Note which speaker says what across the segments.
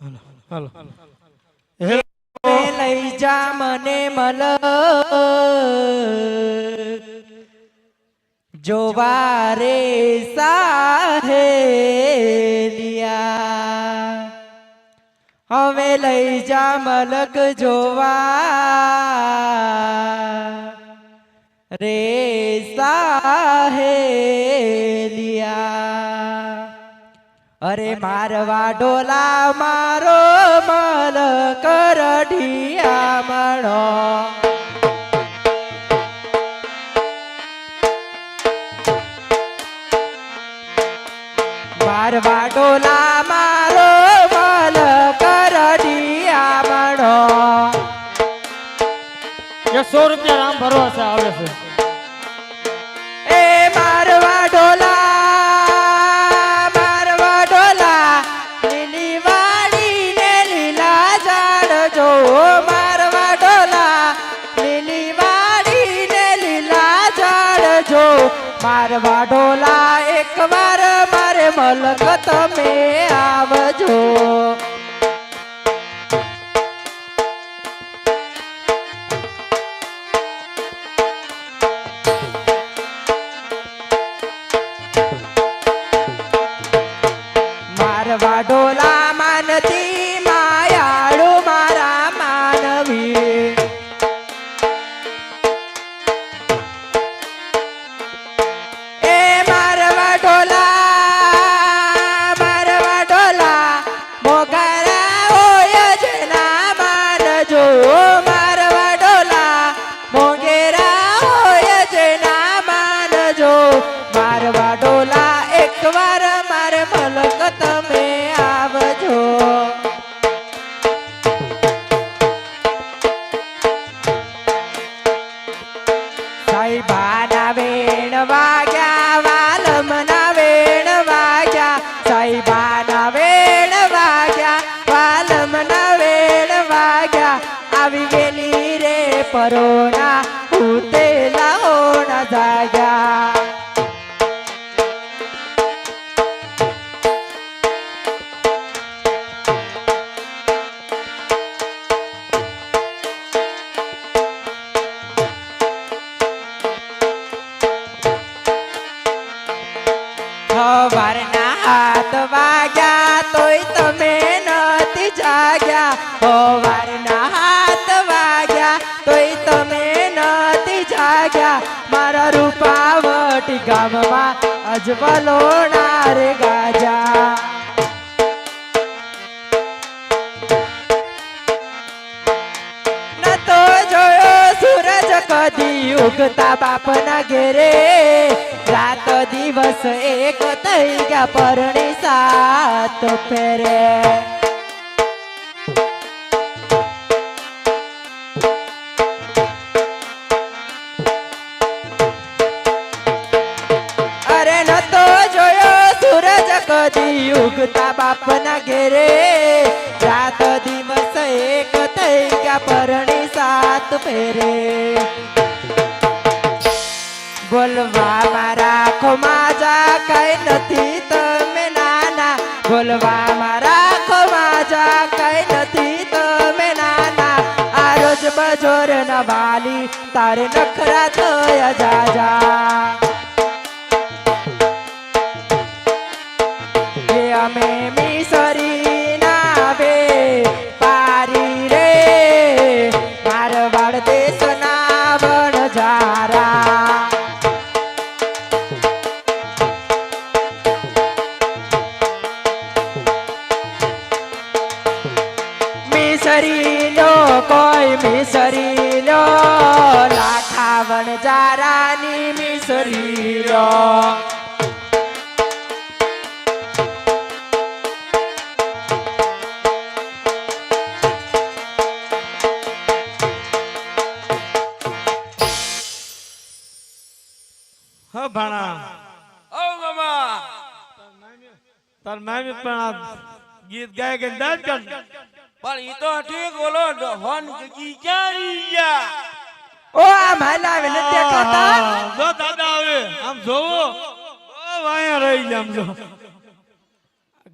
Speaker 1: હાલો
Speaker 2: લઈ જા મને મલ. જોવા રે સાહેલિયા હવે લઈ જા મલક જોવા રે સાહેલિયા અરે મારવા ડોલા મારો મલ કરઢિયા મણો. આવજો. નથી જાગ્યા સવારના હાથ વાગ્યા, તોય તમે નથી જાગ્યા. મારા રૂપાવટી ગામમાં અજવલોના રે ગાજા. નતો જોયો સૂરજ કદી ઉગતા બાપના ઘેરે. રાત દિવસ એક થઈ ગયા પરણી સાત ફેરે. કદી ઉગતા બાપના ઘેરે. રાત દિવસ એક થઈ ગયા પરણી સાત ફેરે. બોલવા મારા ખોમાં જા, કઈ નથી તમે નાના. બોલવા મારા ખોમાં જા, કઈ નથી તમે નાના. આ રોજ બજોર વાલી, તારે નખરા થયા જાજા મિસરી લો લાખા વણજારાની મિસરી લો
Speaker 1: હ ભાણા.
Speaker 3: ઓ મામા.
Speaker 1: તાર મામી પણ ગીત ગાય કે દાદ કર
Speaker 3: પણ ઈ તો ઠીક બોલો હોન કી ક્યાં ગયા?
Speaker 2: ઓ આ ભાઈલા આવે નથી દેખાતા?
Speaker 1: જો દાદા આવે આમ જોવો. ઓ વાયા રહી ગયા આમ જો.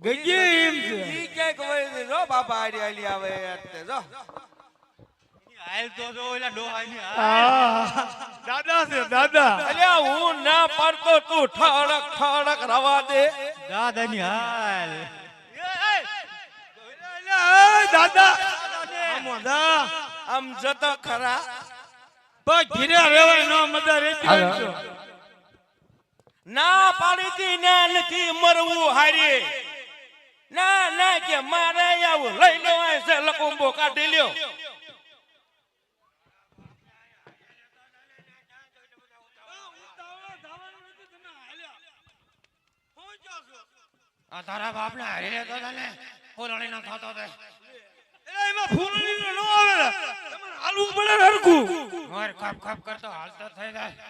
Speaker 1: ગઈ એમ છે.
Speaker 3: ઈ ક્યાંક વહી ગઈ. જો બાપા આડી આલી આવે અત્યારે જો.
Speaker 4: હાલ તો જો ઓલા ડોહાની
Speaker 1: હા, દાદા છે દાદા.
Speaker 3: અલ્યા હું ના પાડતો તું ઠળક ઠળક રવા દે.
Speaker 4: દાદાની હાલ
Speaker 1: એ, દાદા દા.
Speaker 3: આમ જતો ખરા
Speaker 1: પણ ઘીરે રેવાય નો
Speaker 2: હાલો.
Speaker 1: તો.
Speaker 3: ના પાડી તી ને નથી મરવું હારી ના ના કે મારે આવું લઈ લેવાય છે લકુંબો કાઢી લ્યો
Speaker 4: આ તારા બાપને હારી લેતો તને ફૂલણી નો થતો તે
Speaker 1: એમાં ફૂલની નો આવે. તમારે હાલવું પડે ને હરખું.
Speaker 4: મોર કાપ કાપ કરતો હાલતો થઈ જાય.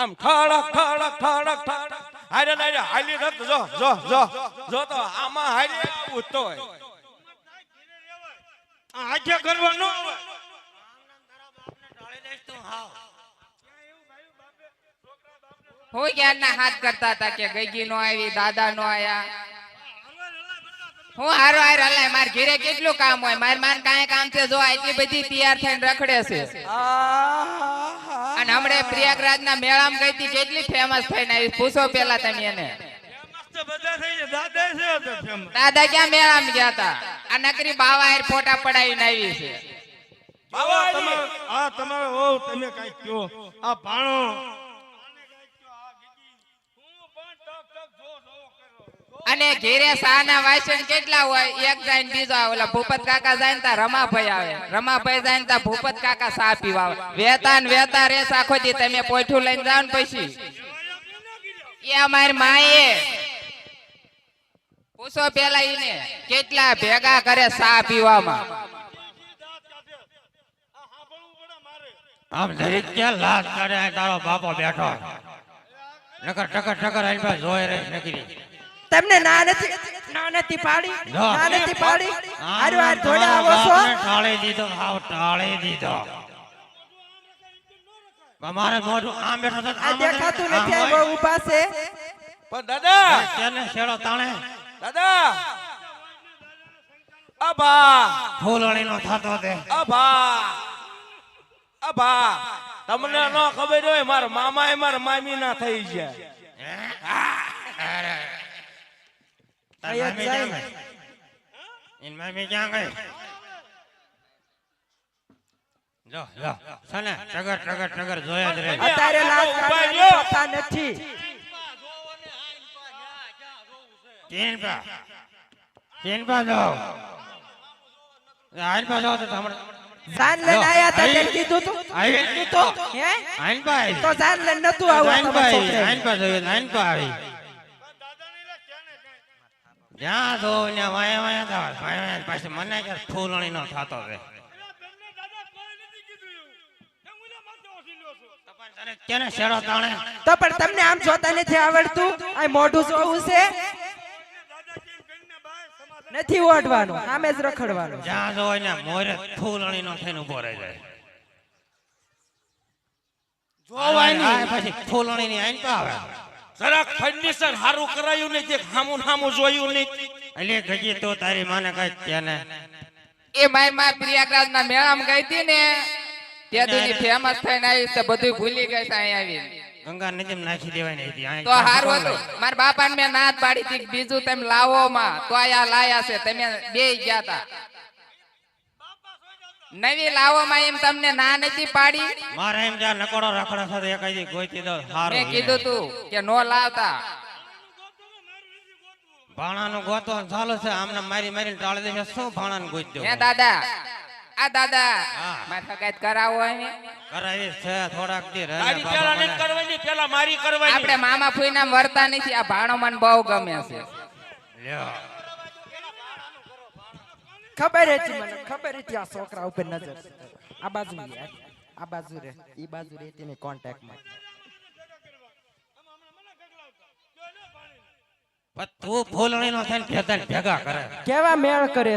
Speaker 3: આમ ઠળક ઠળક ઠળક ઠળક. હારે હારે હાલી રત જો જો જો જો તો આમાં હારી આવું તો
Speaker 1: આ હાથે કરવા નો આવે.
Speaker 2: હું ક્યારના હાથ કરતા હતા કે ગઈગી નો આવી, દાદા નો આયા. હું હારો હાર હલાય, માર ઘેરે કેટલું કામ હોય? માર માન કાંઈ કામ છે? જો એટલી બધી તૈયાર થઈને રખડે છે. અને હમણે પ્રયાગરાજ ના મેળામાં ગઈ હતી, કેટલી ફેમસ થઈને આવી? પૂછો પેલા તમે એને.
Speaker 1: દાદા
Speaker 2: ક્યાં મેળા માં ગયા હતા? આ નકરી બાવા હાર ફોટા પડાવીને આવી છે.
Speaker 3: બાવા,
Speaker 1: તમે આ તમારો ઓ તમે કઈ કયો આ ભાણો
Speaker 2: અને ઘેરે સાના વાસણ કેટલા હોય, એક જાય બીજો આવે. ઓલા ભૂપત કાકા જાય તા રમાભાઈ આવે. રમાભાઈ જાય તા ભૂપત કાકા સા પીવા વેતા ને વેતા રેસ આખો તમે પોઠું લઈને જાવ ને પછી. એ અમારી માએ. પૂછો પેલા ઈને, કેટલા ભેગા કરે સા પીવામાં?
Speaker 4: આમ જરીક ક્યાં લાજ કરે, તારો બાપો બેઠો. નકર ટકર ટકર આઈ જોઈ રહી, નકરી.
Speaker 2: તમને ના નથી ના નથી પાડી ના. નથી પાડી. હારું હાર થોડા આવો છો.
Speaker 4: ટાળી દીધો આવ ટાળી દીધો. અમારે મોઢું આમ બેઠો તો
Speaker 2: આ દેખાતું નથી આ બહુ ઊભા છે.
Speaker 3: પણ દાદા!
Speaker 4: તેને શેડો તાણે.
Speaker 3: દાદા! અબા
Speaker 4: ફૂલણી નો થતો દે
Speaker 3: અબા અબા તમને ન ખબર હોય મારા મામા એ મારા મામી ના થઈ ગયા.
Speaker 4: તાર
Speaker 2: અહીંયા જાય ને.
Speaker 4: ગઈ એની ક્યાં ગઈ જો જો સને ટગર ટગર ટગર જોયા જ રહે
Speaker 2: અત્યારે લાજ
Speaker 3: ઊભા
Speaker 2: કાઢવાની
Speaker 3: રહ્યો.
Speaker 2: પ્રથા નથી
Speaker 4: ચીનપા ચીનપા જાઓ આઈન પા જાઓ તો હમણાં
Speaker 2: જાન લઈને આયા હતા તે કીધું તું
Speaker 4: આઈ-
Speaker 2: તો હે
Speaker 4: આઈન પા
Speaker 2: તો જાન લઈને નતું આવું
Speaker 4: આઈન પા
Speaker 2: તમારા
Speaker 4: આઈન પા જોયું આઈન પા આવી જ્યાં જો ત્યાં વાયા વાયા થવા વાયા વાયા પાછી મને કે ફૂલણી નો થતો રે કેને શેડો તાણે?
Speaker 2: તો પણ તમને આમ જોતા નથી આવડતું? આ મોઢું જોવું છે? નથી ઓઢવાનું આમે જ રખડવાનું.
Speaker 4: જ્યાં જો ને મોરે ફૂલણી નો થઈને ઊભો રહી જાય. જોવાય પછી ફૂલણી ની આઈ તો આવે.
Speaker 3: જરાક ફર્નિચર હારું કરાયું નહીં જે હામું હામું જોયું નહીં.
Speaker 4: અલે ગજી તો તારી માને કઈ ત્યાં
Speaker 2: એ માય માય પ્રયાગરાજ ના મેળામાં ગઈ હતી ને ત્યાંથી ફેમસ થઈને આવી તો બધું ભૂલી ગઈ અહીં આવી
Speaker 4: ગંગા નદીમાં નાખી દેવાય નહીં હતી.
Speaker 2: તો હારું હતું. મારા બાપા મેં નાદ પાડી હતી બીજું તમે લાવો માં. તો આયા લાયા છે તમે બે ગયા તા નવી લાવવામાં માં એમ તમને ના નથી પાડી?
Speaker 4: મારે એમ જા નકોડો રખડા સાથે એક દી ગોઈતી દો હારું
Speaker 2: મેં કીધું તું કે નો લાવતા.
Speaker 4: ભાણાનું ગોતો ચાલુ છે આમને મારી મારીને ટાળી દેશે શું ભાણાનું ગોઈ દો
Speaker 2: હે દાદા આ દાદા. મારે સગાઈ કરાવો હે
Speaker 4: કરાવી છે થોડાક દી રહે. ને
Speaker 3: તારી પેલા
Speaker 4: મને.
Speaker 3: કરવાની પેલા મારી કરવાની.
Speaker 2: આપણે મામા ફૂઈ નામ વર્તા નથી આ ભાણો મને બહુ ગમે છે.
Speaker 4: લ્યો.
Speaker 2: ખબર હતી મને ખબર હતી આ છોકરા ઉપર નજર આ બાજુ યાર આ બાજુ રે ઈ બાજુ રે તેની
Speaker 4: કોન્ટેક્ટમાં તું ફૂલણી નો થઈને ભેગા કરે.
Speaker 2: કેવા મેળ કરે